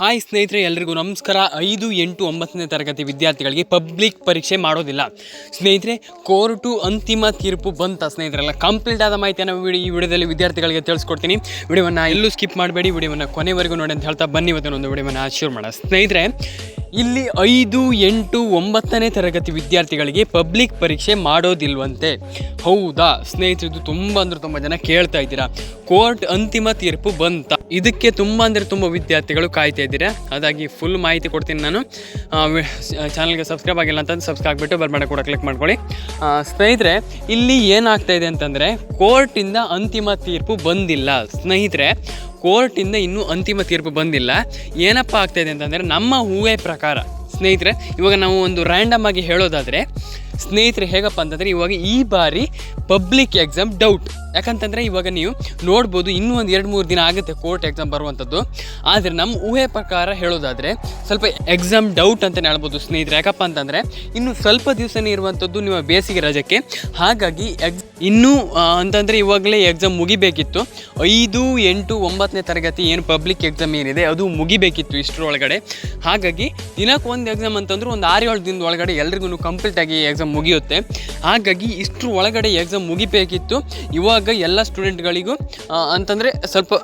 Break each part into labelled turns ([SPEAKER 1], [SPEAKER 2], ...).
[SPEAKER 1] Hi ಸ್ನೇಹಿತರೆ, ಎಲ್ರಿಗೂ ನಮಸ್ಕಾರ. ಐದು, ಎಂಟು, ಒಂಬತ್ತನೇ ತರಗತಿ ವಿದ್ಯಾರ್ಥಿಗಳಿಗೆ ಪಬ್ಲಿಕ್ ಪರೀಕ್ಷೆ ಮಾಡೋದಿಲ್ಲ. ಸ್ನೇಹಿತರೆ, ಕೋರ್ಟು ಅಂತಿಮ ತೀರ್ಪು ಬಂತ ಸ್ನೇಹಿತರೆಲ್ಲ. ಕಂಪ್ಲೀಟ್ ಆದ ಮಾಹಿತಿಯನ್ನು ವಿಡಿ ಈ ವಿಡಿಯೋದಲ್ಲಿ ವಿದ್ಯಾರ್ಥಿಗಳಿಗೆ ತಿಳಿಸ್ಕೊಡ್ತೀನಿ. ವಿಡಿಯೋವನ್ನು ಎಲ್ಲೂ ಸ್ಕಿಪ್ ಮಾಡಬೇಡಿ. ವಿಡಿಯೋವನ್ನು ಕೊನೆವರೆಗೂ ನೋಡಿ ಅಂತ ಹೇಳ್ತಾ ಬನ್ನಿ. ಇವತ್ತಿನೊಂದು ವಿಡಿಯೋವನ್ನು ಶುರು ಮಾಡೋಣ. ಸ್ನೇಹಿತರೆ ಇಲ್ಲಿ ಐದು, ಎಂಟು, ಒಂಬತ್ತನೇ ತರಗತಿ ವಿದ್ಯಾರ್ಥಿಗಳಿಗೆ ಪಬ್ಲಿಕ್ ಪರೀಕ್ಷೆ ಮಾಡೋದಿಲ್ವಂತೆ. ಹೌದಾ? ಸ್ನೇಹಿತರು, ಇದು ತುಂಬ ಅಂದರೆ ತುಂಬ ಜನ ಕೇಳ್ತಾ ಇದ್ದೀರಾ. ಕೋರ್ಟ್ ಅಂತಿಮ ತೀರ್ಪು ಬಂತ. ಇದಕ್ಕೆ ತುಂಬ ಅಂದರೆ ತುಂಬ ವಿದ್ಯಾರ್ಥಿಗಳು ಕಾಯ್ತಾ ಇದ್ದೀರಾ? ಅದಾಗಿ ಫುಲ್ ಮಾಹಿತಿ ಕೊಡ್ತೀನಿ ನಾನು. ಚಾನಲ್ಗೆ ಸಬ್ಸ್ಕ್ರೈಬ್ ಆಗಿಲ್ಲ ಅಂತಂದು ಸಬ್ಸ್ಕ್ರೈಬ್ ಆಗಿಬಿಟ್ಟು ಬರ್ಬೇಡ ಕೂಡ ಕ್ಲಿಕ್ ಮಾಡ್ಕೊಳ್ಳಿ. ಸ್ನೇಹಿತರೆ, ಇಲ್ಲಿ ಏನಾಗ್ತಾ ಇದೆ ಅಂತಂದರೆ, ಕೋರ್ಟಿಂದ ಅಂತಿಮ ತೀರ್ಪು ಬಂದಿಲ್ಲ. ಸ್ನೇಹಿತರೆ ಕೋರ್ಟಿಂದ ಇನ್ನೂ ಅಂತಿಮ ತೀರ್ಪು ಬಂದಿಲ್ಲ. ಏನಪ್ಪ ಆಗ್ತಾಯಿದೆ ಅಂತಂದರೆ ನಮ್ಮ ಊಹೆ ಪ್ರಕಾರ, ಸ್ನೇಹಿತರೆ, ಇವಾಗ ನಾವು ಒಂದು ರ್ಯಾಂಡಮ್ ಆಗಿ ಹೇಳೋದಾದರೆ, ಸ್ನೇಹಿತರೆ ಹೇಗಪ್ಪ ಅಂತಂದರೆ ಇವಾಗ ಈ ಬಾರಿ ಪಬ್ಲಿಕ್ ಎಕ್ಸಾಮ್ ಡೌಟ್ ಯಾಕಂತಂದರೆ ಇವಾಗ ನೀವು ನೋಡ್ಬೋದು ಇನ್ನೂ ಒಂದು ಎರಡು ಮೂರು ದಿನ ಆಗುತ್ತೆ ಕೋರ್ಟ್ ಎಕ್ಸಾಮ್ ಬರುವಂಥದ್ದು ಆದರೆ ನಮ್ಮ ಊಹೆ ಪ್ರಕಾರ ಹೇಳೋದಾದರೆ ಸ್ವಲ್ಪ ಎಕ್ಸಾಮ್ ಡೌಟ್ ಅಂತಲೇ ಹೇಳ್ಬೋದು ಸ್ನೇಹಿತರೆ. ಯಾಕಪ್ಪ ಅಂತಂದರೆ, ಇನ್ನು ಸ್ವಲ್ಪ ದಿವಸನೇ ಇರುವಂಥದ್ದು ನಿಮ್ಮ ಬೇಸಿಗೆ ರಜಕ್ಕೆ. ಹಾಗಾಗಿ ಎಕ್ಸ್ ಇನ್ನೂ ಅಂತಂದರೆ ಇವಾಗಲೇ ಎಕ್ಸಾಮ್ ಮುಗಿಬೇಕಿತ್ತು. ಐದು, ಎಂಟು, ಒಂಬತ್ತನೇ ತರಗತಿ ಏನು ಪಬ್ಲಿಕ್ ಎಕ್ಸಾಮ್ ಏನಿದೆ, ಅದು ಮುಗಿಬೇಕಿತ್ತು ಇಷ್ಟರೊಳಗಡೆ. ಹಾಗಾಗಿ, ದಿನಕ್ಕೆ ಒಂದು ಎಕ್ಸಾಮ್ ಅಂತಂದ್ರೆ ಒಂದು ಆರು, ಏಳು ದಿನದ ಒಳಗಡೆ ಎಲ್ರಿಗೂ ಕಂಪ್ಲೀಟಾಗಿ ಎಕ್ಸಾಮ್ ಮುಗಿಯುತ್ತೆ. ಹಾಗಾಗಿ ಇಷ್ಟರ ಒಳಗಡೆ ಎಕ್ಸಾಮ್ ಮುಗಿಬೇಕಿತ್ತು. ಇವಾಗ ಎಲ್ಲ ಸ್ಟೂಡೆಂಟ್ಗಳಿಗೂ ಅಂತಂದರೆ ಸ್ವಲ್ಪ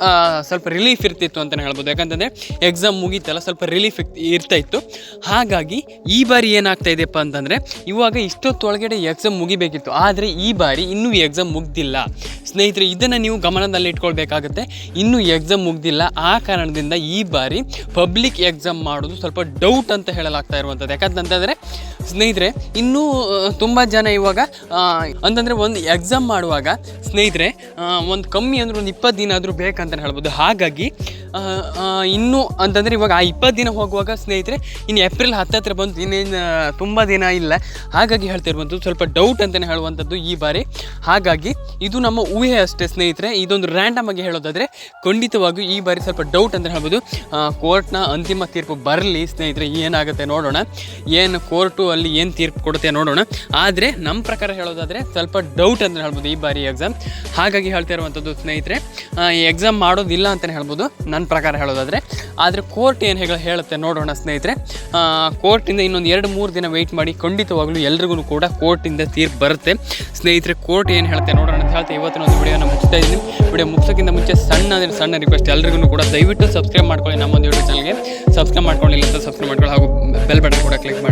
[SPEAKER 1] ಸ್ವಲ್ಪ ರಿಲೀಫ್ ಇರ್ತಿತ್ತು ಅಂತಲೇ ಹೇಳ್ಬೋದು. ಯಾಕಂತಂದರೆ ಎಕ್ಸಾಮ್ ಮುಗೀತಲ್ಲ, ಸ್ವಲ್ಪ ರಿಲೀಫ್ ಇರ್ತಾ ಇತ್ತು ಹಾಗಾಗಿ, ಈ ಬಾರಿ ಏನಾಗ್ತಾ ಇದೆಯಪ್ಪ ಅಂತಂದರೆ, ಇವಾಗ ಇಷ್ಟೊತ್ತೊಳಗಡೆ ಎಕ್ಸಾಮ್ ಮುಗಿಬೇಕಿತ್ತು. ಆದರೆ, ಈ ಬಾರಿ ಎಕ್ಸಾಮ್ ಮುಗ್ದಿಲ್ಲ. ಸ್ನೇಹಿತರೆ, ಇದನ್ನು ನೀವು ಗಮನದಲ್ಲಿ ಇಟ್ಕೊಳ್ಬೇಕಾಗತ್ತೆ. ಇನ್ನೂ ಎಕ್ಸಾಮ್ ಮುಗ್ದಿಲ್ಲ. ಆ ಕಾರಣದಿಂದ ಈ ಬಾರಿ ಪಬ್ಲಿಕ್ ಎಕ್ಸಾಮ್ ಮಾಡೋದು ಸ್ವಲ್ಪ ಡೌಟ್ ಅಂತ ಹೇಳಲಾಗ್ತಾ ಇರುವಂಥದ್ದು. ಯಾಕಂತಂತಂದರೆ ಸ್ನೇಹಿತರೆ, ಇನ್ನೂ ತುಂಬ ಜನ ಇವಾಗ ಅಂತಂದರೆ ಒಂದು ಎಕ್ಸಾಮ್ ಮಾಡುವಾಗ, ಸ್ನೇಹಿತರೆ ಒಂದು ಕಮ್ಮಿ ಅಂದರೆ ಒಂದು ಇಪ್ಪತ್ತು ದಿನ ಆದರೂ ಬೇಕಂತಲೇ ಹೇಳ್ಬೋದು. ಹಾಗಾಗಿ ಇನ್ನೂ ಅಂತಂದರೆ ಇವಾಗ ಆ ಇಪ್ಪತ್ತು ದಿನ ಹೋಗುವಾಗ ಸ್ನೇಹಿತರೆ, ಇನ್ನು ಏಪ್ರಿಲ್ ಹತ್ತತ್ರ ಬಂತು ಇನ್ನೇನು ತುಂಬ ದಿನ ಇಲ್ಲ. ಹಾಗಾಗಿ ಹೇಳ್ತಿರುವಂಥದ್ದು ಸ್ವಲ್ಪ ಡೌಟ್ ಅಂತಲೇ ಹೇಳುವಂಥದ್ದು ಈ ಬಾರಿ. ಹಾಗಾಗಿ ಇದು ನಮ್ಮ ಊಹೆ ಅಷ್ಟೇ ಸ್ನೇಹಿತರೆ. ಇದೊಂದು ರ್ಯಾಂಡಮ್ ಆಗಿ ಹೇಳೋದಾದರೆ, ಖಂಡಿತವಾಗಿಯೂ ಈ ಬಾರಿ ಸ್ವಲ್ಪ ಡೌಟ್ ಅಂತ ಹೇಳ್ಬೋದು. ಕೋರ್ಟ್ನ ಅಂತಿಮ ತೀರ್ಪು ಬರಲಿ ಸ್ನೇಹಿತರೆ. ಏನಾಗುತ್ತೆ ನೋಡೋಣ. ಏನು ಕೋರ್ಟು ಅಲ್ಲಿ ಏನು ತೀರ್ಪು ಕೊಡುತ್ತೆ ನೋಡೋಣ. ಆದರೆ ನಮ್ಮ ಪ್ರಕಾರ ಹೇಳೋದಾದರೆ ಸ್ವಲ್ಪ ಡೌಟ್ ಅಂತ ಹೇಳ್ಬೋದು ಈ ಬಾರಿ ಎಕ್ಸಾಮ್ ಹಾಗಾಗಿ ಹೇಳ್ತಾ ಇರುವಂಥದ್ದು ಸ್ನೇಹಿತರೆ ಎಕ್ಸಾಮ್ ಮಾಡೋದಿಲ್ಲ ಅಂತಲೇ ಹೇಳ್ಬೋದು. ನನ್ನ ಪ್ರಕಾರ ಹೇಳೋದಾದರೆ, ಆದರೆ ಕೋರ್ಟ್ ಏನು ಹೇಳ ಹೇಳುತ್ತೆ ನೋಡೋಣ ಸ್ನೇಹಿತರೆ. ಕೋರ್ಟಿಂದ ಇನ್ನೊಂದು ಎರಡು ಮೂರು ದಿನ ವೆಯ್ಟ್ ಮಾಡಿ ಖಂಡಿತವಾಗ್ಲೂ ಎಲ್ರಿಗೂ ಕೂಡ ಕೋರ್ಟಿಂದ ತೀರ್ಪು ಬರುತ್ತೆ. ಸ್ನೇಹಿತರೆ, ಕೋರ್ಟ್ ಏನು ಹೇಳುತ್ತೆ ನೋಡೋಣ ಅಂತ ಹೇಳ್ತಾ ಇವತ್ತಿನ ಒಂದು ವಿಡಿಯೋನ ಮುಗಿಸ್ತಾ ಇದ್ದೀನಿ. ವಿಡಿಯೋ ಮುಗಿಸೋಕ್ಕಿಂತ ಮುಂಚೆ ಸಣ್ಣ ಅಂದರೆ ಸಣ್ಣ ರಿಕ್ವೆಸ್ಟ್ ಎಲ್ರಿಗೂ ಕೂಡ ದಯವಿಟ್ಟು ಸಬ್ಸ್ಕ್ರೈಬ್ ಮಾಡ್ಕೊಳ್ಳಿ ನಮ್ಮೊಂದು ಯೂಟ್ಯೂಬ್ ಚಾನಲ್ಗೆ ಸಬ್ಸ್ಕ್ರೈಬ್ ಮಾಡ್ಕೊಳ್ಳಿಲ್ಲ ಅಂತ ಸಬ್ಸ್ಕ್ರೈಬ್ ಮಾಡ್ಕೊಳ್ಳಿ ಹಾಗೂ ಬೆಲ್ ಬಟನ್ ಕೂಡ ಕ್ಲಿಕ್ ಮಾಡ್ಕೊಳ್ಳಿ